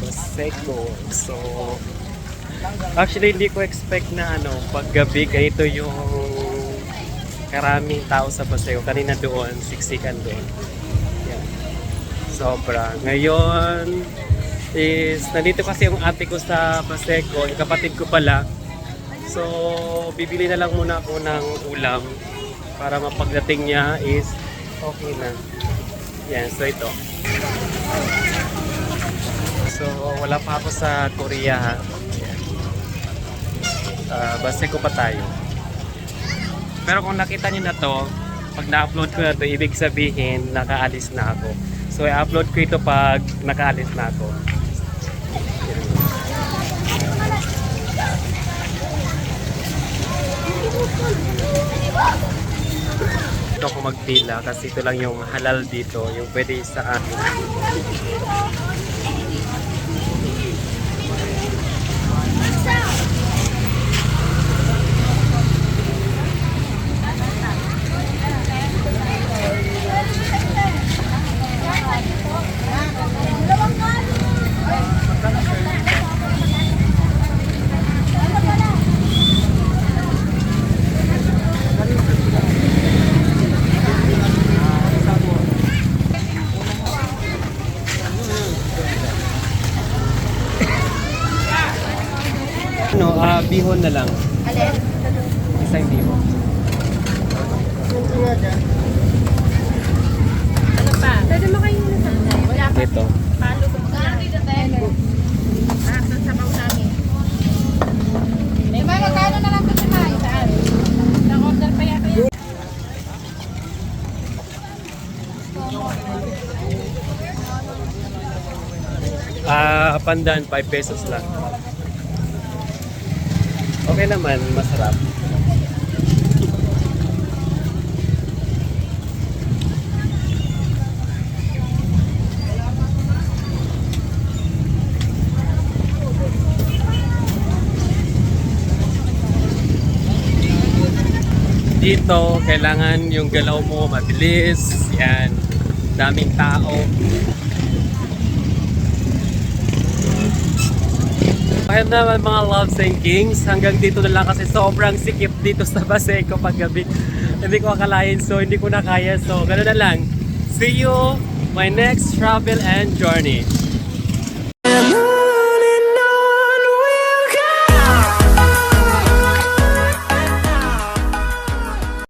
Paseco. So, actually hindi ko expect na ano, paggabi ganito yung karaming tao sa Paseco. Kanina doon, siksikan doon. Yan. Sobra. Ngayon is, nandito kasi yung ate ko sa Paseco, yung kapatid ko pala. So, bibili na lang muna ako ng ulam para mapagdating niya is okay na. Yan, so ito. So, wala pa ako sa Korea ha. Ah, base ko pa tayo. Pero kung nakita niyo na to, pag na-upload ko na to, ibig sabihin nakaalis na ako. So, i-upload ko ito pag nakaalis na ako. Ito ako magpila kasi ito lang yung halal dito, yung pwede sa akin. Ah, bihon na lang. Alin? Isang bihon. Ano pa? Pwede mo kayo na Wala pa. Ito. Palo ko. Ano dito tayo? Ah, sa sabaw namin. May mga magkano na lang ito si May? Saan? Na-order pa yata yun. Ah, pandan, 5 pesos lang. Okay naman, masarap. Dito, kailangan yung galaw mo mabilis. Yan. Daming tao. Ayan naman mga loves and kings, hanggang dito na lang kasi sobrang sikip dito sa Baseco paggabi. hindi ko akalain so hindi ko na kaya so ganoon na lang. See you my next travel and journey. Hello.